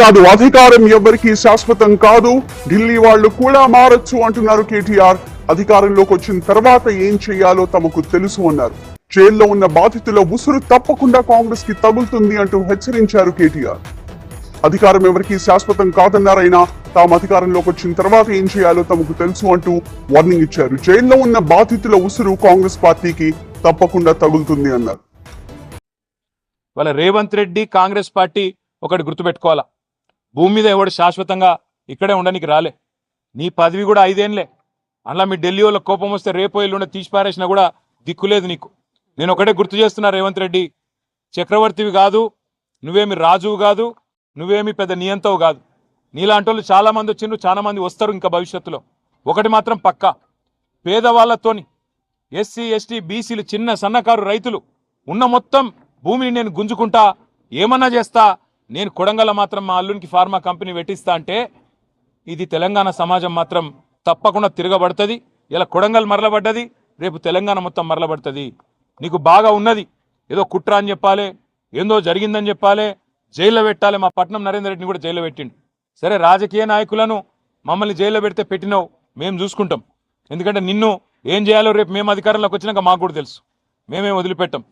కాదు అధికారం ఎవరికి శాశ్వతం కాదు. ఢిల్లీ వాళ్ళు కూడా మారచ్చు అంటున్నారు కేటీఆర్. అధికారంలోకి వచ్చిన తర్వాత ఏం చేయాలో తమకు తెలుసు అన్నారు. జైల్లో ఉన్న బాధితుల ఉసురు తప్పకుండా కాంగ్రెస్కి తగులుతుంది అంటూ హెచ్చరించారు కేటీఆర్. అధికారం ఎవరికి శాశ్వతం కాదన్నారైనా తాము అధికారంలోకి వచ్చిన తర్వాత ఏం చేయాలో తమకు తెలుసు అంటూ వార్నింగ్ ఇచ్చారు. జైల్లో ఉన్న బాధితుల ఉసురు కాంగ్రెస్ పార్టీకి తప్పకుండా తగులుతుంది అన్నారు. వాళ్ళ రేవంత్ రెడ్డి కాంగ్రెస్ పార్టీ ఒకటి గుర్తుపెట్టుకోవాలా? భూమి మీద ఎవడు శాశ్వతంగా ఇక్కడే ఉండనికి రాలే. నీ పదవి కూడా ఐదేండ్లే. అలా మీ ఢిల్లీ వాళ్ళ కోపం వస్తే రేపు ఎల్లుండి తీసి పారేసినా కూడా దిక్కులేదు నీకు. నేను ఒకటే గుర్తు చేస్తున్నా రేవంత్ రెడ్డి. చక్రవర్తివి కాదు నువ్వేమి రాజువు కాదు నువ్వేమి పెద్ద నియంతవు కాదు. నీలాంటి వాళ్ళు చాలామంది వచ్చిండ్రు చాలామంది వస్తారు ఇంకా భవిష్యత్తులో. ఒకటి మాత్రం పక్కా. పేదవాళ్ళతోని ఎస్సీ ఎస్టీ బీసీలు చిన్న సన్నకారు రైతులు ఉన్న మొత్తం భూమిని నేను గుంజుకుంటా ఏమన్నా చేస్తా నేను కొడంగల్ మాత్రం మా అల్లునికి ఫార్మా కంపెనీ పెట్టిస్తా అంటే ఇది తెలంగాణ సమాజం మాత్రం తప్పకుండా తిరగబడుతుంది. ఇలా కొడంగల్ మరలబడ్డది రేపు తెలంగాణ మొత్తం మరలబడుతుంది. నీకు బాగా ఉన్నది. ఏదో కుట్ర అని చెప్పాలి ఏందో జరిగిందని చెప్పాలి జైల్లో పెట్టాలి. మా పట్నం నరేందర్ రెడ్డిని కూడా జైల్లో పెట్టిండు. సరే రాజకీయ నాయకులను మమ్మల్ని జైల్లో పెడితే పెట్టినావు మేము చూసుకుంటాం. ఎందుకంటే నిన్ను ఏం చేయాలో రేపు మేము అధికారంలోకి వచ్చినాక మాకు కూడా తెలుసు. మేమేం వదిలిపెట్టాం.